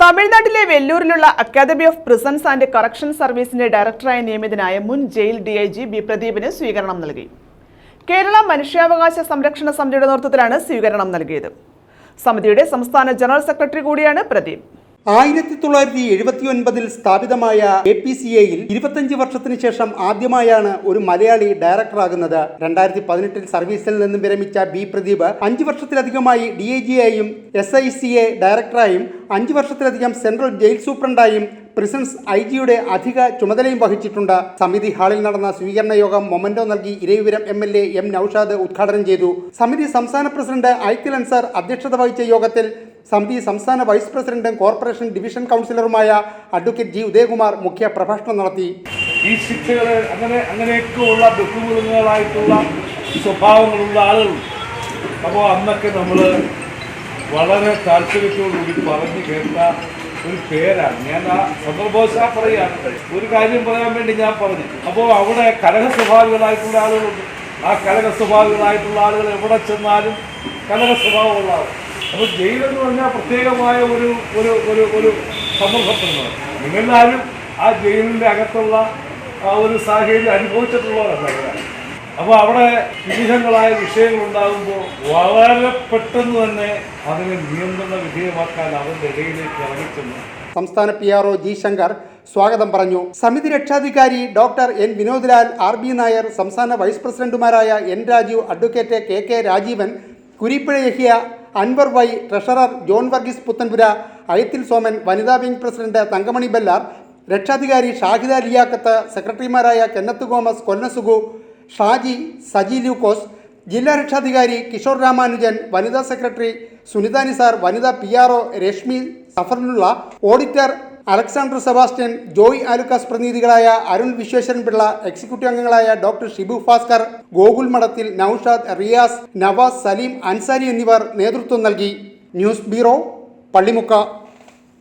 തമിഴ്നാട്ടിലെ വെല്ലൂരിലുള്ള academy of prisons and correction സർവീസിന്റെ ഡയറക്ടറായി നിയമിതനായ മുൻ jail D I G B പ്രദീപിന് സ്വീകരണം നൽകി. കേരള മനുഷ്യാവകാശ സംരക്ഷണ സമിതിയുടെ നേതൃത്വത്തിലാണ് സ്വീകരണം നൽകിയത്. സമിതിയുടെ സംസ്ഥാന ജനറൽ സെക്രട്ടറി കൂടിയാണ് പ്രദീപ്. ആയിരത്തി തൊള്ളായിരത്തി എഴുപത്തി ഒൻപതിൽ സ്ഥാപിതമായ എ പി സി എയിൽ ഇരുപത്തഞ്ച് വർഷത്തിന് ശേഷം ആദ്യമായാണ് ഒരു മലയാളി ഡയറക്ടറാകുന്നത് രണ്ടായിരത്തി പതിനെട്ടിൽ സർവീസിൽ നിന്നും വിരമിച്ച ബി പ്രദീപ് അഞ്ച് വർഷത്തിലധികമായി ഡി ഐ ആയും എസ് ഐ സി എ ഡയറക്ടറായും അഞ്ച് വർഷത്തിലധികം സെൻട്രൽ ജയിൽ സൂപ്രണ്ടായും പ്രിസൺസ് ഐ ജിയുടെ അധിക ചുമതലയും വഹിച്ചിട്ടുണ്ട്. സമിതി ഹാളിൽ നടന്ന സ്വീകരണ യോഗം മൊമന്റോ നൽകി Eravipuram M L A M Naushad ഉദ്ഘാടനം ചെയ്തു. സമിതി സംസ്ഥാന പ്രസിഡന്റ് ഐക്കിൽ അൻസാർ അധ്യക്ഷത വഹിച്ച യോഗത്തിൽ സമിതി സംസ്ഥാന വൈസ് പ്രസിഡന്റും കോർപ്പറേഷൻ ഡിവിഷൻ കൗൺസിലറുമായ അഡ്വക്കേറ്റ് ജി ഉദയകുമാർ മുഖ്യ പ്രഭാഷണം നടത്തി. ഈ ശിക്ഷകൾ അങ്ങനെ അങ്ങനെയൊക്കെയുള്ള ബഹുമൃഗങ്ങളായിട്ടുള്ള സ്വഭാവങ്ങളുള്ള ആളുകളുണ്ട്. അപ്പോൾ അന്നൊക്കെ നമ്മൾ വളരെ താല്പര്യത്തോടുകൂടി പറഞ്ഞു കേട്ട ഒരു പേരാണ്. ഞാൻ ആ സന്ദർഭവശാ പറയുകയാണ് ഒരു കാര്യം പറയാൻ വേണ്ടി ഞാൻ പറഞ്ഞു. അപ്പോൾ അവിടെ കലഹ സ്വഭാവികളായിട്ടുള്ള ആളുകളുണ്ട്. ആ കലഹ സ്വഭാവികളായിട്ടുള്ള ആളുകൾ എവിടെ ചെന്നാലും കലഹ സ്വഭാവമുള്ള ആൾ അപ്പോൾ ജയിലെന്ന് പറഞ്ഞാൽ പ്രത്യേകമായ ഒരു ഒരു ഒരു ഒരു സന്ദർഭത്തിലാണ് നിങ്ങളാരും ആ ജയിലിന്റെ അകത്തുള്ള ആ ഒരു സാഹചര്യം അനുഭവിച്ചിട്ടുള്ളവരല്ല. അപ്പോൾ അവിടെ വിവിധങ്ങളായ വിഷയങ്ങൾ ഉണ്ടാകുമ്പോൾ വളരെ പെട്ടെന്ന് തന്നെ അതിനെ നിയന്ത്രണ വിധേയമാക്കാൻ അവരുടെ ഇടയിലേക്ക് ഇറങ്ങിച്ചെന്നു. സംസ്ഥാന P R O G Shankar സ്വാഗതം പറഞ്ഞു. സമിതി രക്ഷാധികാരി doctor N Vinodlal R B Nair സംസ്ഥാന വൈസ് പ്രസിഡന്റുമാരായ N Raju advocate K K Rajeevan Kurippuzha Yahiya Anwar Y treasurer John Varghese Puthenpura Ayathil Soman വനിതാ വിംഗ് പ്രസിഡന്റ് തങ്കമണി ബെല്ലാർ രക്ഷാധികാരി ഷാഹിദ ലിയാക്കത്ത് സെക്രട്ടറിമാരായ കെന്നത്ത് ഗോമസ് കൊല്ലസുഗു ഷാജി സജി ലൂക്കോസ് ജില്ലാ രക്ഷാധികാരി കിഷോർ രാമാനുജൻ വനിതാ സെക്രട്ടറി സുനിത നിസാർ വനിതാ പി ആർ ഒ രശ്മി സഫറിനുള്ള auditor Alexander Sebastian Joy Alukkas പ്രതിനിധികളായ അരുൺ വിശ്വേശ്വരൻ പിള്ള എക്സിക്യൂട്ടീവ് അംഗങ്ങളായ ഡോക്ടർ ഷിബു ഭാസ്കർ ഗോകുൽ മഠത്തിൽ നൌഷാദ് റിയാസ് നവാസ് സലീം അൻസാരി എന്നിവർ നേതൃത്വം നൽകി. News bureau Pallimukku.